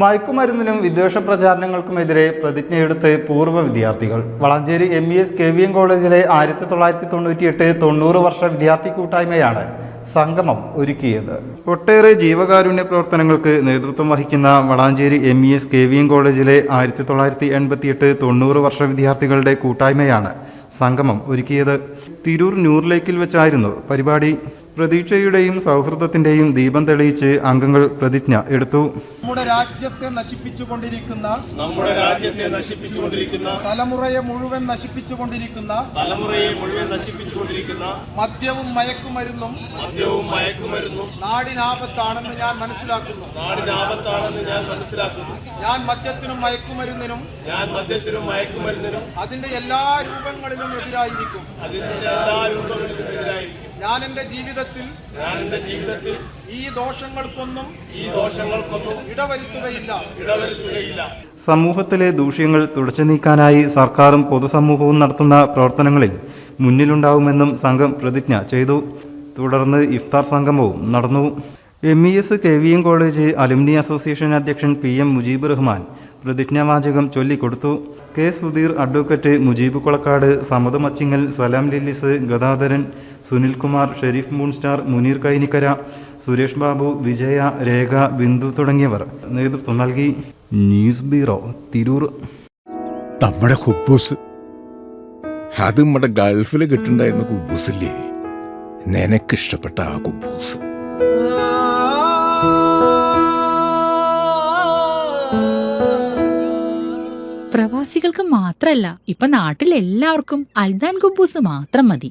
മയക്കുമരുന്നിനും വിദ്വേഷ പ്രചാരണങ്ങൾക്കുമെതിരെ പ്രതിജ്ഞയെടുത്ത് പൂർവ വിദ്യാർത്ഥികൾ. Valanchery M E S K V M കോളേജിലെ ആയിരത്തി തൊള്ളായിരത്തി തൊണ്ണൂറ്റി എട്ട് തൊണ്ണൂറ് വർഷ വിദ്യാർത്ഥി കൂട്ടായ്മയാണ് സംഗമം ഒരുക്കിയത്. ഒട്ടേറെ ജീവകാരുണ്യ പ്രവർത്തനങ്ങൾക്ക് നേതൃത്വം വഹിക്കുന്ന Valanchery M E S K V M കോളേജിലെ ആയിരത്തി തൊള്ളായിരത്തി എൺപത്തിയെട്ട് തൊണ്ണൂറ് വർഷ വിദ്യാർത്ഥികളുടെ കൂട്ടായ്മയാണ് സംഗമം ഒരുക്കിയത്. തിരൂർ ന്യൂർലേക്കിൽ വെച്ചായിരുന്നു പരിപാടി പ്രതീക്ഷയുടെയും സൗഹൃദത്തിന്റെയും ദീപം തെളിയിച്ച് അംഗങ്ങൾ പ്രതിജ്ഞ എടുത്തു. നമ്മുടെ രാജ്യത്തെ നശിപ്പിച്ചുകൊണ്ടിരിക്കുന്ന നമ്മുടെ രാജ്യത്തെ നശിപ്പിച്ചുകൊണ്ടിരിക്കുന്ന തലമുറയെ മുഴുവൻ നശിപ്പിച്ചുകൊണ്ടിരിക്കുന്ന തലമുറയെ മുഴുവൻ നശിപ്പിച്ചുകൊണ്ടിരിക്കുന്ന മദ്യവും മയക്കുമരുന്നും മദ്യവും മയക്കുമരുന്നും നാടിനാപത്താണെന്ന് ഞാൻ മനസ്സിലാക്കുന്നു. നാടിനാപത്താണെന്ന് ഞാൻ മനസ്സിലാക്കുന്നു. ഞാൻ മദ്യത്തിനും മയക്കുമരുന്നിനും ഞാൻ മദ്യത്തിനും മയക്കുമരുന്നിനും അതിന്റെ എല്ലാ രൂപങ്ങളിലും എതിരായിരിക്കും. അതിന്റെ എല്ലാ രൂപങ്ങളിലും എതിരായിരിക്കും. ഞാൻ എന്റെ ജീവിതത്തിൽ ഞാൻ എന്റെ ജീവിതത്തിൽ ഈ ദോഷങ്ങൾക്കൊന്നും ഈ ദോഷങ്ങൾക്കൊന്നും ഇടവരുത്തുകയില്ല. ഇടവരുത്തുകയില്ല. സമൂഹത്തിലെ ദൂഷ്യങ്ങൾ തുടച്ചു നീക്കാനായി സർക്കാരും പൊതുസമൂഹവും നടത്തുന്ന പ്രവർത്തനങ്ങളിൽ മുന്നിലുണ്ടാവുമെന്നും സംഘം പ്രതിജ്ഞ ചെയ്തു. തുടർന്ന് ഇഫ്താർ സംഗമവും നടന്നു. M E S K V M college alumni association അധ്യക്ഷൻ പി എം മുജീബ് റഹ്മാൻ പ്രതിജ്ഞാവാചകം ചൊല്ലിക്കൊടുത്തു. കെ സുധീർ അഡ്വക്കറ്റ് മുജീബ് കൊളക്കാട് സമതമച്ചിങ്ങൽ സലാം ലില്ലിസ് ഗദാധരൻ സുനിൽകുമാർ ഷെരീഫ് മൂൺസ്റ്റാർ മുനീർ കൈനിക്കര സുരേഷ് ബാബു വിജയ രേഖ ബിന്ദു തുടങ്ങിയവർ നേതൃത്വം നൽകി. News bureau Tirur. നമ്മുടെ കുബൂസ് അത് നമ്മുടെ ഗൾഫിൽ കിട്ടുണ്ടായിരുന്ന കുബൂസില്ലേ? നിനക്കിഷ്ടപ്പെട്ട ആ കുബൂസ്. പ്രവാസികൾക്ക് മാത്രല്ല ഇപ്പൊ നാട്ടിൽ എല്ലാവർക്കും അൽദാൻ കുബൂസ് മാത്രം മതി.